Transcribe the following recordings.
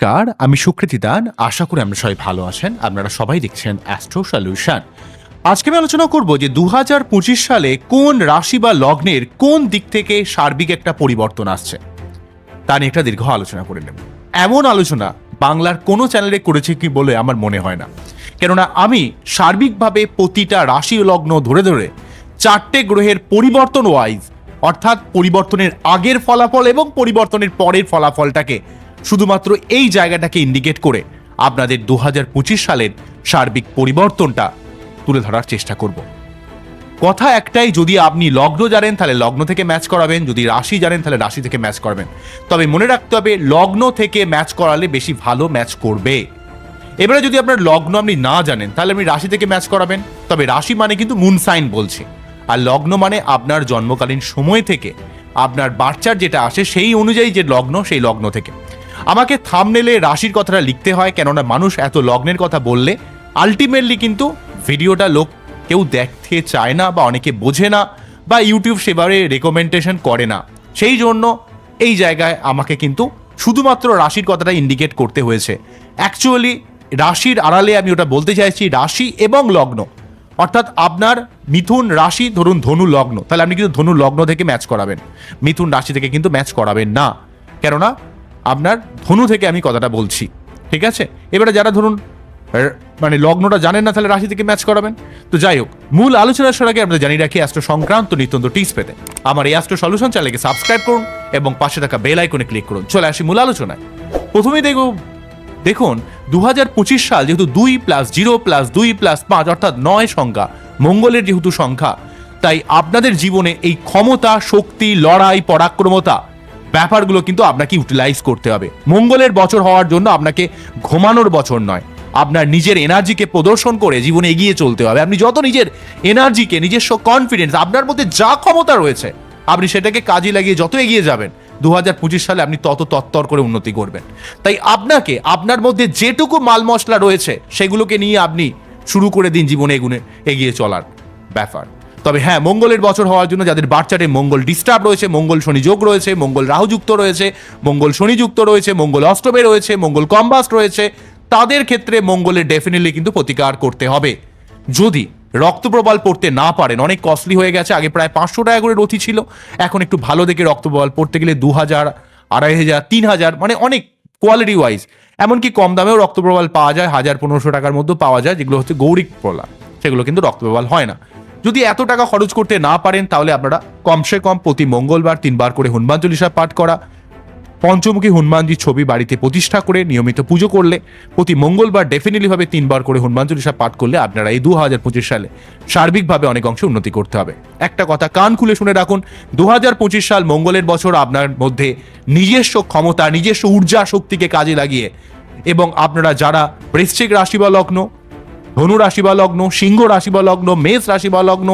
কার আমি সুকৃতি দান। আশা করি আমরা সবাই ভালো আছেন। আপনারা সবাই দেখছেন অ্যাস্ট্রো সলিউশন আজকে আমি আলোচনা করব যে দু হাজার পঁচিশ সালে কোন রাশি বা লগ্নের কোন দিক থেকে সার্বিক একটা পরিবর্তন আসছে। তা নিয়ে একটা দীর্ঘ আলোচনা করে নেব। এমন আলোচনা বাংলার কোনো চ্যানেলে করেছে কি বলে আমার মনে হয় না। কেননা আমি সার্বিকভাবে প্রতিটা রাশি লগ্ন ধরে ধরে চারটে গ্রহের পরিবর্তন ওয়াইজ অর্থাৎ পরিবর্তনের আগের ফলাফল এবং পরিবর্তনের পরের ফলাফলটাকে শুধুমাত্র এই জায়গাটাকে ইন্ডিকেট করে আপনাদের দু হাজার পঁচিশ সালের সার্বিক পরিবর্তনটা তুলে ধরার চেষ্টা করব। কথা একটাই, যদি আপনি লগ্ন জানেন, তাহলে লগ্ন থেকে ম্যাচ করাবেন। যদি রাশি জানেন, তাহলে রাশি থেকে ম্যাচ করাবেন। তবে মনে রাখতে হবে, লগ্ন থেকে ম্যাচ করালে বেশি ভালো ম্যাচ করবে। এবারে যদি আপনার লগ্ন আপনি না জানেন, তাহলে আপনি রাশি থেকে ম্যাচ করাবেন। তবে রাশি মানে কিন্তু মুন সাইন বলছে। আর লগ্ন মানে আপনার জন্মকালীন সময় থেকে আপনার বাচ্চার যেটা আসে, সেই অনুযায়ী যে লগ্ন, সেই লগ্ন থেকে। আমাকে থামনেলে রাশির কথাটা লিখতে হয়, কেননা মানুষ এত লগ্নের কথা বললে আলটিমেটলি কিন্তু ভিডিওটা লোক কেউ দেখতে চায় না বা অনেকে বোঝে না বা ইউটিউব সেভাবে রেকমেন্ডেশন করে না। সেই জন্য এই জায়গায় আমাকে কিন্তু শুধুমাত্র রাশির কথাটা ইন্ডিকেট করতে হয়েছে। অ্যাকচুয়ালি রাশির আড়ালে আমি ওটা বলতে চাইছি, রাশি এবং লগ্ন। অর্থাৎ আপনার মিথুন রাশি, ধরুন ধনু লগ্ন। তাহলে আপনি কিন্তু ধনু লগ্ন থেকে ম্যাচ করাবেন। মিথুন রাশি থেকে কিন্তু ম্যাচ করাবেন না। কেননা আপনার ধনু থেকে আমি কথাটা বলছি, ঠিক আছে? এবারে যারা ধরুন মানে লগ্নটা জানেন না, তাহলে রাশি থেকে ম্যাচ করাবেন। তো যাই হোক, মূল আলোচনার সরাগে আমরা জানিয়ে রাখি অ্যাস্ট্রো সংক্রান্ত নিত্যন্ত টিপস পেতে। আমার এই অ্যাস্ট্রো সলিউশন চ্যানেলকে সাবস্ক্রাইব করুন এবং পাশে থাকা বেল আইকনে ক্লিক করুন। চলে আসি মূল আলোচনায়। প্রথমেই দেখব, দেখুন দু হাজার পঁচিশ সাল যেহেতু দুই প্লাস জিরো প্লাস দুই প্লাস পাঁচ, অর্থাৎ নয় সংখ্যা, মঙ্গলের যেহেতু সংখ্যা, তাই আপনাদের জীবনে এই ক্ষমতা, শক্তি, লড়াই, পরাক্রমতা ব্যাপারগুলো কিন্তু আপনাকে ইউটিলাইজ করতে হবে। মঙ্গলের বছর হওয়ার জন্য আপনাকে ঘুমানোর বছর নয়। আপনার নিজের এনার্জিকে প্রদর্শন করে জীবনে এগিয়ে চলতে হবে। আপনি যত নিজের এনার্জিকে নিজস্ব কনফিডেন্স আপনার মধ্যে যা ক্ষমতা রয়েছে, আপনি সেটাকে কাজে লাগিয়ে যত এগিয়ে যাবেন দু হাজার পঁচিশ সালে আপনি তত তত্তর করে উন্নতি করবেন। তাই আপনাকে, আপনার মধ্যে যেটুকু মাল মশলা রয়েছে, সেগুলোকে নিয়ে আপনি শুরু করে দিন জীবনে এগুনে এগিয়ে চলার ব্যাপার। তবে হ্যাঁ মঙ্গলের বছর হওয়ার জন্য যাদের বাচ্চাটে মঙ্গল ডিস্টার্ব রয়েছে, মঙ্গল শনি যোগ রয়েছে, মঙ্গল রাহুযুক্ত রয়েছে, মঙ্গল শনিযুক্ত রয়েছে, মঙ্গল অষ্টমে রয়েছে, মঙ্গল কম্বাস্ট রয়েছে, তাদের ক্ষেত্রে মঙ্গলের ডেফিনেটলি কিন্তু প্রতিকার করতে হবে। যদি রক্তপ্রবাল পড়তে না পারেন, অনেক কস্টলি হয়ে গেছে, আগে প্রায় পাঁচশো টাকা করে রথি ছিল, এখন একটু ভালো দেখে রক্ত রক্তপ্রবাল পড়তে গেলে দু হাজার, আড়াই হাজার, তিন হাজার মানে অনেক কোয়ালিটি ওয়াইজ এমনকি কম দামেও রক্ত রক্তপ্রবাল পাওয়া যায়, হাজার পনেরোশো টাকার মধ্যে পাওয়া যায়, যেগুলো হচ্ছে গৌরিক প্রলাপ সেগুলো কিন্তু রক্ত রক্তপ্রবাল হয় না। যদি এত টাকা খরচ করতে না পারেন, তাহলে আপনারা কমসে কম প্রতি মঙ্গলবার তিনবার করে হনুমান চল্লিশা পাঠ করা, পঞ্চমুখী হনুমানজির ছবি বাড়িতে প্রতিষ্ঠা করে নিয়মিত পুজো করলে, প্রতি মঙ্গলবার ডেফিনেটলি ভাবে তিনবার করে হনুমান চল্লিশা পাঠ করলে আপনারা এই দু হাজার পঁচিশ সালে সার্বিকভাবে অনেক অংশে উন্নতি করতে হবে। একটা কথা কান খুলে শুনে রাখুন দু হাজার পঁচিশ সাল মঙ্গলের বছর আপনার মধ্যে নিজস্ব ক্ষমতা, নিজস্ব ঊর্জা শক্তিকে কাজে লাগিয়ে এবং আপনারা যারা বৃশ্চিক রাশি বা লগ্ন ধনু রাশি বা লগ্ন সিংহ রাশি বা লগ্ন মেষ রাশি বা লগ্ন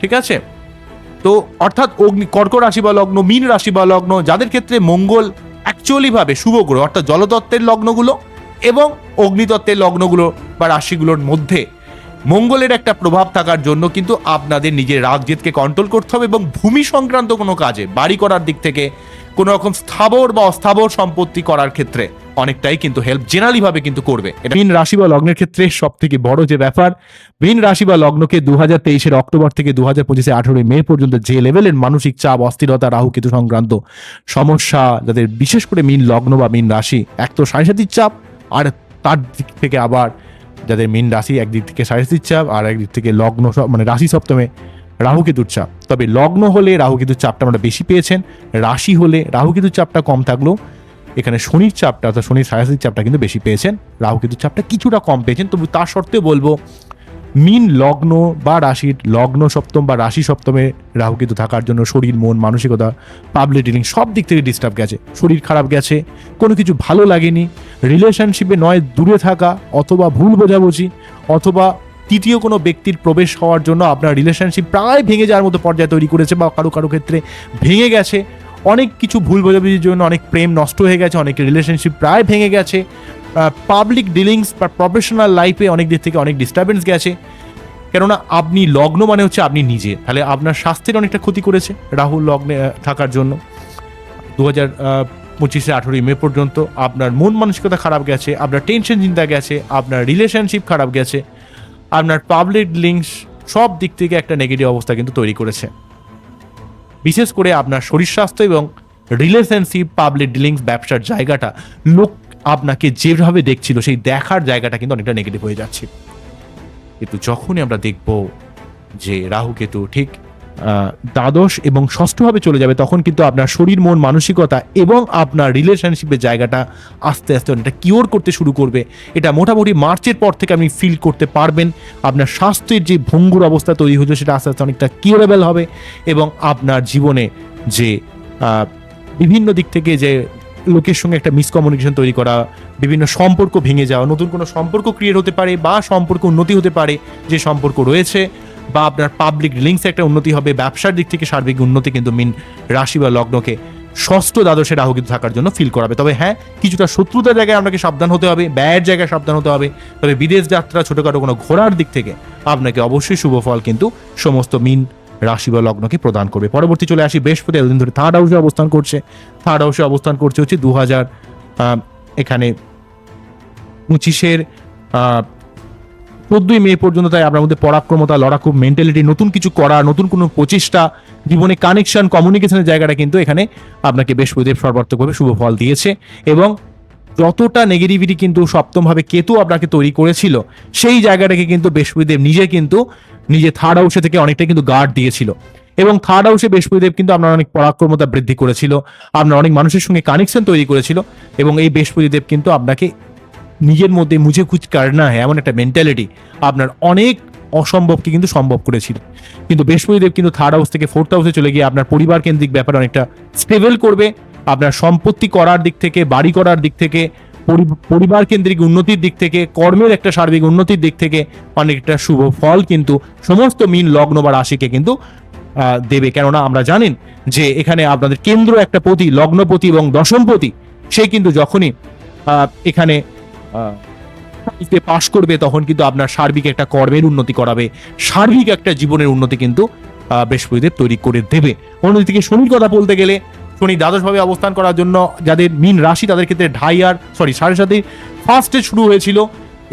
ঠিক আছে? তো অর্থাৎ অগ্নি, কর্ক রাশি বা লগ্ন মীন রাশি বা লগ্ন যাদের ক্ষেত্রে মঙ্গল অ্যাকচুয়ালি ভাবে শুভ গ্রহ, অর্থাৎ জলতত্ত্বের লগ্নগুলো এবং অগ্নিতত্ত্বের লগ্নগুলো বা রাশিগুলোর মধ্যে মঙ্গলের একটা প্রভাব থাকার জন্য কিন্তু আপনাদের নিজের রাগ জেদকে কন্ট্রোল করতে হবে এবং ভূমি সংক্রান্ত কোনো কাজে, বাড়ি করার দিক থেকে কোনো রকম স্থাবর বা অস্থাবর সম্পত্তি করার ক্ষেত্রে অনেকটাই কিন্তু হেল্প জেনারেলি ভাবে কিন্তু করবে। এটা মীন রাশি বা লগ্নের ক্ষেত্রে সব থেকে বড় যে ব্যাপার, মীন রাশি বা লগ্নকে দু হাজার তেইশের অক্টোবর থেকে দু হাজার পঁচিশে আঠেরোই মে পর্যন্ত যে লেভেলের মানসিক চাপ, অস্থিরতা, রাহু কেতু সংক্রান্ত সমস্যা, যাদের বিশেষ করে মীন লগ্ন বা মীন রাশি, এক তো সাড়ে চাপ, আর তার দিক থেকে আবার যাদের মীন রাশি একদিক থেকে সাড়ে চাপ, আর একদিক থেকে লগ্ন মানে রাশি সপ্তমে রাহুকেতুর চাপ। তবে লগ্ন হলে রাহুকেতুর চাপটা আমরা বেশি পেয়েছেন, রাশি হলে রাহুকেতুর চাপটা কম থাকলেও এখানে শনির চাপটা অর্থাৎ শনির সাড়ে চাপটা কিন্তু বেশি পেয়েছেন। রাহুকেতুর চাপটা কিছুটা কম পেয়েছেন। তবু তার সত্ত্বেও বলব, মিন লগ্ন বা রাশির লগ্ন সপ্তম বা রাশি সপ্তমে রাহুকেতু থাকার জন্য শরীর, মন, মানসিকতা পাবলিক ডিলিং সব দিক থেকে ডিস্টার্ব গেছে। শরীর খারাপ গেছে, কোনো কিছু ভালো লাগেনি রিলেশনশিপে নয় দূরে থাকা অথবা ভুল বোঝাবুঝি অথবা তৃতীয় কোনো ব্যক্তির প্রবেশ হওয়ার জন্য আপনার রিলেশনশিপ প্রায় ভেঙে যাওয়ার মতো পর্যায়ে তৈরি করেছে বা কারও কারও ক্ষেত্রে ভেঙে গেছে। অনেক কিছু ভুল বোঝাবুঝির জন্য অনেক প্রেম নষ্ট হয়ে গেছে, অনেক রিলেশনশিপ প্রায় ভেঙে গেছে পাবলিক ডিলিংস বা প্রফেশনাল লাইফে অনেক দিক থেকে অনেক ডিস্টারবেন্স গেছে। কেননা আপনি লগ্ন মানে হচ্ছে আপনি নিজে। তাহলে আপনার স্বাস্থ্যের অনেকটা ক্ষতি করেছে রাহুল লগ্নে থাকার জন্য। দু হাজার পঁচিশে আঠেরোই মে পর্যন্ত আপনার মন মানসিকতা খারাপ গেছে, আপনার টেনশন চিন্তা গেছে, আপনার রিলেশনশিপ খারাপ গেছে, আপনার পাবলিক লিঙ্কস সব দিক থেকে একটা নেগেটিভ অবস্থা কিন্তু তৈরি করেছে। বিশেষ করে আপনার শরীর স্বাস্থ্য এবং রিলেশনশিপ পাবলিক ডিলিংস ব্যবসার জায়গাটা লোক আপনাকে যেভাবে দেখছিল, সেই দেখার জায়গাটা কিন্তু অনেকটা নেগেটিভ হয়ে যাচ্ছে। কিন্তু যখনই আমরা দেখব যে রাহু কেতু ঠিক দ্বাদশ এবং ষষ্ঠভাবে চলে যাবে, তখন কিন্তু আপনার শরীর, মন, মানসিকতা এবং আপনার রিলেশনশিপের জায়গাটা আস্তে আস্তে অনেকটা কিওর করতে শুরু করবে। এটা মোটামুটি মার্চের পর থেকে আপনি ফিল করতে পারবেন। আপনার স্বাস্থ্যের যে ভঙ্গুর অবস্থা তৈরি হয়েছে, সেটা আস্তে আস্তে অনেকটা কিওরেবল হবে এবং আপনার জীবনে যে বিভিন্ন দিক থেকে যে লোকের সঙ্গে একটা মিসকমিউনিকেশন তৈরি করা, বিভিন্ন সম্পর্ক ভেঙে যাওয়া, নতুন কোনো সম্পর্ক ক্রিয়েট হতে পারে বা সম্পর্ক উন্নতি হতে পারে, যে সম্পর্ক রয়েছে বা আপনার পাবলিক লিঙ্কস একটা উন্নতি হবে, ব্যবসার দিক থেকে সার্বিক উন্নতি কিন্তু মিন রাশি বা লগ্নকে ষষ্ঠ দ্বাদশে রাহু কিন্তু থাকার জন্য ফিল করাবে। তবে হ্যাঁ কিছুটা শত্রুতার জায়গায় আপনাকে সাবধান হতে হবে ব্যয়ের জায়গায় সাবধান হতে হবে। তবে বিদেশ যাত্রা, ছোটোখাটো কোনো ঘোরার দিক থেকে আপনাকে অবশ্যই শুভ ফল কিন্তু সমস্ত মিন রাশি বা লগ্নকে প্রদান করবে। পরবর্তী চলে আসি বৃহস্পতি, এতদিন ধরে থার্ড হাউসে অবস্থান করছে। থার্ড হাউসে অবস্থান করছে হচ্ছে দু হাজার এখানে পঁচিশের চোদ্দই মে পর্যন্ত তাই আপনার মধ্যে পরাক্রমতা লড়াকু মেন্টালিটি নতুন কিছু করা, নতুন কোনো প্রচেষ্টা, জীবনে কানেকশন কমিউনিকেশনের জায়গাটা কিন্তু এখানে আপনাকে বৃহস্পতিদেব সর্বাত্মকভাবে শুভ ফল দিয়েছে এবং যতটা নেগেটিভিটি কিন্তু সপ্তমভাবে কেতু আপনাকে তৈরি করেছিল, সেই জায়গাটাকে কিন্তু বৃহস্পতিদেব নিজে কিন্তু নিজে থার্ড হাউসে থেকে অনেকটা কিন্তু গার্ড দিয়েছিল এবং থার্ড হাউসে বৃহস্পতিদেব কিন্তু আপনার অনেক পরাক্রমতা বৃদ্ধি করেছিল, আপনার অনেক মানুষের সঙ্গে কানেকশন তৈরি করেছিল এবং এই বৃহস্পতিদেব কিন্তু আপনাকে নিজের মধ্যে মুঝে কুচ কারনা হয়, এমন একটা মেন্টালিটি আপনার অনেক অসম্ভবকে কিন্তু সম্ভব করেছিল। কিন্তু বৃহস্পতিদেব কিন্তু থার্ড হাউস থেকে ফোর্থ হাউসে চলে গিয়ে আপনার পরিবার কেন্দ্রিক ব্যাপারে অনেকটা স্টেবল করবে। আপনার সম্পত্তি করার দিক থেকে, বাড়ি করার দিক থেকে, পরি- পরিবার কেন্দ্রিক উন্নতির দিক থেকে, কর্মের একটা সার্বিক উন্নতির দিক থেকে অনেকটা শুভ ফল কিন্তু সমস্ত মিন লগ্ন বা রাশিকে কিন্তু দেবে। কেননা আমরা জানেন যে এখানে আপনাদের কেন্দ্র একটা পতি, লগ্নপতি এবং দশমপতি। সে কিন্তু যখনই এখানে তে পাশ করবে তখন কিন্তু আপনার সার্বিক একটা কর্মের উন্নতি করাবে। সার্বিক একটা জীবনের উন্নতি কিন্তু বৃহস্পতিদেব তৈরি করে দেবে। অন্যদিকে শনির কথা বলতে গেলে, শনি দ্বাদশভাবে অবস্থান করার জন্য যাদের মিন রাশি, তাদের ক্ষেত্রে ঢাই আর সরি সাড়ে সাথে ফার্স্ট শুরু হয়েছিল।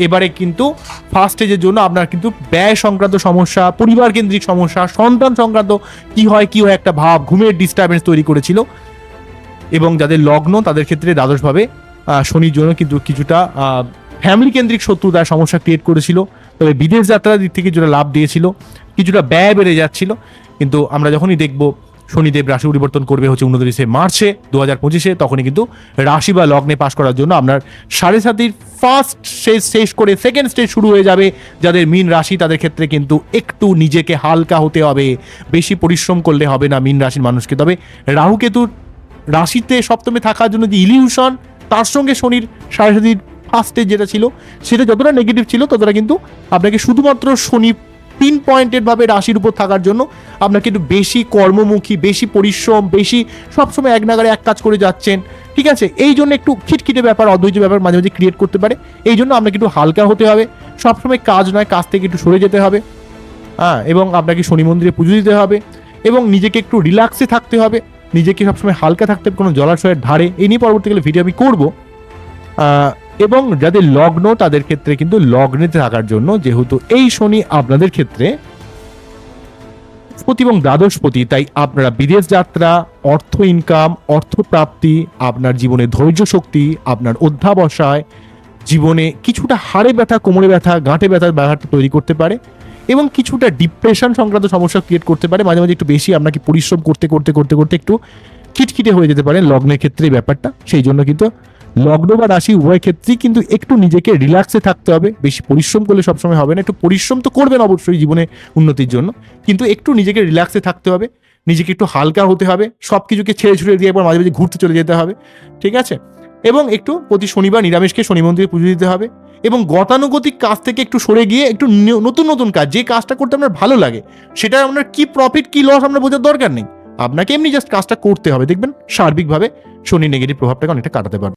এবারে কিন্তু ফার্স্ট স্টেজের জন্য আপনার কিন্তু ব্যয় সংক্রান্ত সমস্যা, পরিবার কেন্দ্রিক সমস্যা, সন্তান সংক্রান্ত কি হয় কি হয় একটা ভাব, ঘুমের ডিস্টারবেন্স তৈরি করেছিল। এবং যাদের লগ্ন, তাদের ক্ষেত্রে দ্বাদশভাবে শনির জন্য কিন্তু কিছুটা ফ্যামিলি কেন্দ্রিক শত্রুতার সমস্যা ক্রিয়েট করেছিল। তবে বিদেশ যাত্রার দিক থেকে কিছুটা লাভ দিয়েছিল, কিছুটা ব্যয় বেড়ে যাচ্ছিল। কিন্তু আমরা যখনই দেখব শনিদেব রাশি পরিবর্তন করবে হচ্ছে উনত্রিশে মার্চে দু হাজার পঁচিশে, তখনই কিন্তু রাশি বা লগ্নে পাশ করার জন্য আপনার সাড়ে সাতির ফার্স্ট স্টেজ শেষ করে সেকেন্ড স্টেজ শুরু হয়ে যাবে। যাদের মিন রাশি, তাদের ক্ষেত্রে কিন্তু একটু নিজেকে হালকা হতে হবে। বেশি পরিশ্রম করলে হবে না মিন রাশির মানুষকে। তবে রাহু কেতুর রাশিতে সপ্তমে থাকার জন্য যে ইলিউশন তার সঙ্গে শনির সাড়ে সাতির ফার্স্টে যেটা ছিল, সেটা যতটা নেগেটিভ ছিল, ততটা কিন্তু আপনাকে শুধুমাত্র শনি পিন পয়েন্টেড ভাবে রাশির উপর থাকার জন্য আপনাকে একটু বেশি কর্মমুখী, বেশি পরিশ্রম, বেশি সবসময় এক নাগারে এক কাজ করে যাচ্ছেন, ঠিক আছে? এই জন্য একটু খিটখিটে ব্যাপার অধৈর্য ব্যাপার মাঝে মাঝে ক্রিয়েট করতে পারে। এই জন্য আপনাকে একটু হালকা হতে হবে। সবসময় কাজ নয়, কাজ থেকে একটু সরে যেতে হবে। হ্যাঁ এবং আপনাকে শনি মন্দিরে পুজো দিতে হবে এবং নিজেকে একটু রিল্যাক্সে থাকতে হবে। নিজেকে সবসময় হালকা থাকতে কোনো জলাশয়ের ধারে, এই নিয়ে পরবর্তীকালে ভিডিও আমি করব। এবং যাদের লগ্ন, তাদের ক্ষেত্রে কিন্তু লগ্নেতে থাকার জন্য যেহেতু এই শনি আপনাদের ক্ষেত্রে পতি এবং দ্বাদশপতি তাই আপনারা বিদেশ যাত্রা, অর্থ ইনকাম অর্থ প্রাপ্তি, আপনার জীবনে ধৈর্য শক্তি, আপনার অধ্যাবসায়, জীবনে কিছুটা হাড়ে ব্যথা, কোমরে ব্যথা, গাঁটে ব্যথার ব্যাপারটা তৈরি করতে পারে। এবং কিছুটা ডিপ্রেশন সংক্রান্ত সমস্যা ক্রিয়েট করতে পারে। মাঝে মাঝে একটু বেশি আপনাকে পরিশ্রম করতে করতে করতে করতে একটু খিটখিটে হয়ে যেতে পারে লগ্নের ক্ষেত্রে ব্যাপারটা। সেই জন্য কিন্তু লগ্ন বা রাশি উভয় ক্ষেত্রেই কিন্তু একটু নিজেকে রিল্যাক্সে থাকতে হবে। বেশি পরিশ্রম করলে সবসময় হবে না। একটু পরিশ্রম তো করবেন অবশ্যই জীবনে উন্নতির জন্য। কিন্তু একটু নিজেকে রিল্যাক্সে থাকতে হবে। নিজেকে একটু হালকা হতে হবে। সব কিছুকে ছেড়ে ছুড়ে দিয়ে একবার মাঝে মাঝে ঘুরতে চলে যেতে হবে। ঠিক আছে? এবং একটু প্রতি শনিবার নিরামিষকে শনি মন্দিরে পুজো দিতে হবে। এবং গতানুগতিক কাজ থেকে একটু সরে গিয়ে একটু নতুন নতুন কাজ, যে কাজটা করতে আপনার ভালো লাগে, সেটা আপনার কি প্রফিট কি লস আপনার বোঝার দরকার নেই। আপনাকে এমনি জাস্ট কাজটা করতে হবে, দেখবেন সার্বিকভাবে শনি নেগেটিভ প্রভাবটাকে অনেকটা কাটাতে পারবে।